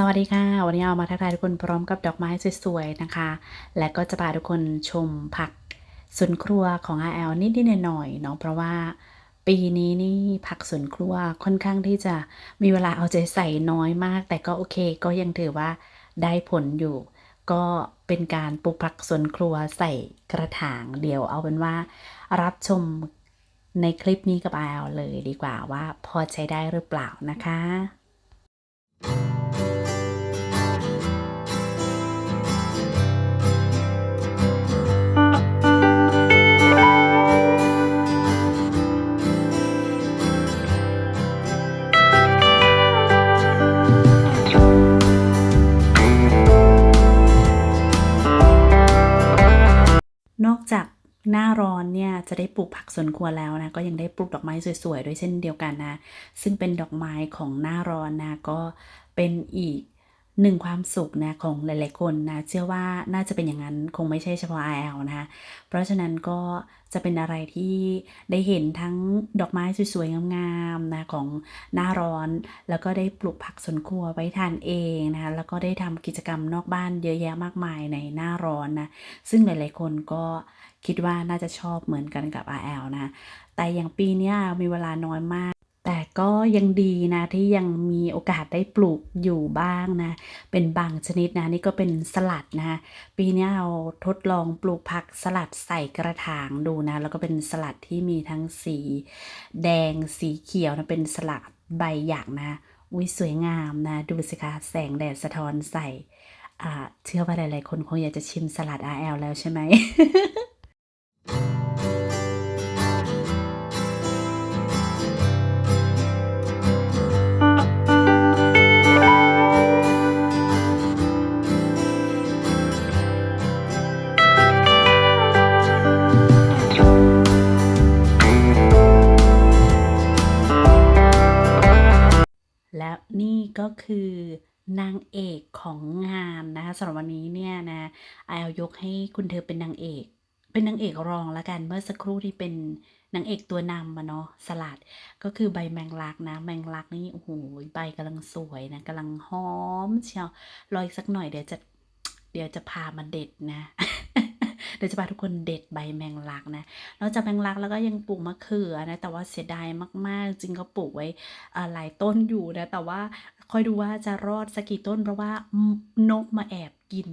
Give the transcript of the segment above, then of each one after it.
สวัสดีค่ะ วันนี้เอามาทักทายทุกคนพร้อมกับดอกไม้สวยๆนะคะ และก็จะพาทุกคนชมผักสวนครัวของ RL นิดๆหน่อยๆเนาะเพราะว่าปีนี้นี่ผักสวนครัวค่อนข้างที่จะมีเวลาเอาใจใส่น้อยมาก แต่ก็โอเคก็ยังถือว่าได้ผลอยู่ ก็เป็นการปลูกผักสวนครัวใส่กระถางเดียวเอาเป็นว่ารับชมในคลิปนี้กับ RL เลยดีกว่าว่าพอใช้ได้หรือเปล่านะคะ หน้าร้อนเนี่ยจะได้ปลูกผักสวนครัวแล้วนะก็ยังได้ปลูกดอกไม้สวยๆด้วยเช่นเดียวกันนะ ซึ่งเป็นดอกไม้ของหน้าร้อนนะก็เป็นอีก หนึ่งความสุขนะของหลาย ๆ คนนะเชื่อว่าน่าจะเป็นอย่างนั้นคงไม่ใช่เฉพาะ IL นะคะเพราะฉะนั้นก็จะเป็นอะไรที่ได้เห็นทั้งดอกไม้สวย ๆ งามๆนะของหน้าร้อน แล้วก็ได้ปลูกผักสวนครัวไว้ทานเองนะคะแล้วก็ได้ทำกิจกรรมนอกบ้านเยอะแยะมากมายในหน้าร้อนนะซึ่งหลาย ๆ คนก็คิดว่าน่าจะชอบเหมือนกันกับ RL นะ แต่อย่างปีนี้มีเวลาน้อยมาก แต่ก็ยังดีนะที่ยังมีโอกาสได้ปลูกอยู่บ้างนะ เป็นบางชนิดนะนี่ก็เป็นสลัดนะปีนี้เราทดลองปลูกผักสลัดใส่กระถางดูนะ แล้วก็เป็นสลัดที่มีทั้งสีแดงสีเขียวนะเป็นสลัดใบหยากนะอุ้ยสวยงามนะ ดูสิคะแสงแดดสะท้อนใส่อ่าเชื่อว่าหลายๆคนคงอยากจะชิมสลัด RL แล้วใช่ไหม ก็คือนางเอกของงานนะคะสำหรับวันนี้เนี่ยนะไอเอายกให้คุณเธอเป็นนางเอก เป็นนางเอกรองละกันเมื่อสักครู่ที่เป็นนางเอกตัวนำมาเนาะสลัดก็คือใบแมงลักนะ แมงลักนี่โอ้โหใบกำลังสวยนะกำลังหอมเชียวรออีกสักหน่อยเดี๋ยวจะเดี๋ยวจะพามาเด็ดนะ เดี๋ยวจะพาทุกคนเด็ดใบแมงลักนะนอกจากแมงลักแล้วก็ยังปลูกมะเขือนะแต่ว่าเสียดายมาก ๆ จริงก็ปลูกไว้หลายต้นอยู่นะแต่ว่าคอยดูว่าจะรอดสักกี่ต้นเพราะว่านกมาแอบกิน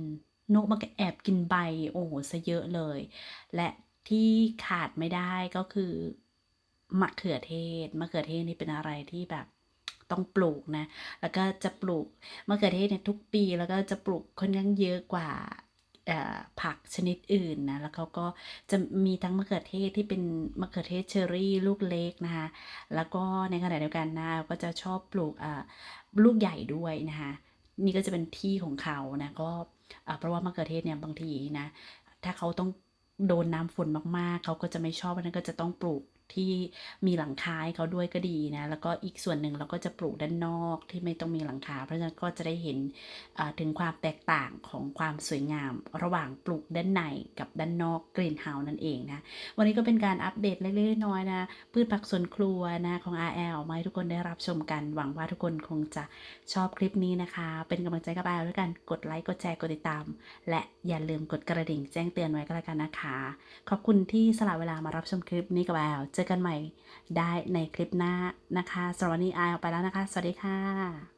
นกมาแอบกินใบโอ้โหซะเยอะเลย และที่ขาดไม่ได้ก็คือมะเขือเทศมะเขือเทศนี่เป็นอะไรที่แบบต้องปลูกนะ แล้วก็จะปลูกมะเขือเทศเนี่ยทุกปี แล้วก็จะปลูกค่อนข้างเยอะกว่า ผักชนิดอื่นนะแล้วเขาก็จะมีทั้งมะเขือเทศที่เป็นมะเขือเทศเชอรี่ลูกเล็กนะคะแล้วก็ในขณะเดียวกันนะก็จะชอบปลูกลูกใหญ่ด้วยนะคะนี่ก็จะเป็นที่ของเขานะก็เพราะว่ามะเขือเทศเนี่ยบางทีนะถ้าเขาต้องโดนน้ำฝนมากๆ เขาก็จะไม่ชอบเพราะนั้นก็จะต้องปลูก ที่มีหลังคาให้เขาด้วยก็ดีนะ แล้วก็อีกส่วนหนึ่งเราก็จะปลูกด้านนอกที่ไม่ต้องมีหลังคา เพราะฉะนั้นก็จะได้เห็นถึงความแตกต่างของความสวยงาม ระหว่างปลูกด้านในกับด้านนอกกรีนเฮาส์นั่นเองนะ วันนี้ก็เป็นการอัปเดตเล็กๆน้อยๆนะ พืชผักสวนครัวนะของ RL มาให้ทุกคนได้รับชมกัน หวังว่าทุกคนคงจะชอบคลิปนี้นะคะ เป็นกำลังใจกับ RL ด้วยกัน กดไลค์ กดแชร์ กดติดตาม และอย่าลืมกดกระดิ่งแจ้งเตือนไว้ก็แล้วกันนะคะ ขอบคุณที่สละเวลามารับชมคลิปนี้กับ RL เจอกันใหม่ได้ในคลิปหน้านะคะสำหรับวันนี้ RL ไปแล้วนะคะ สวัสดีค่ะ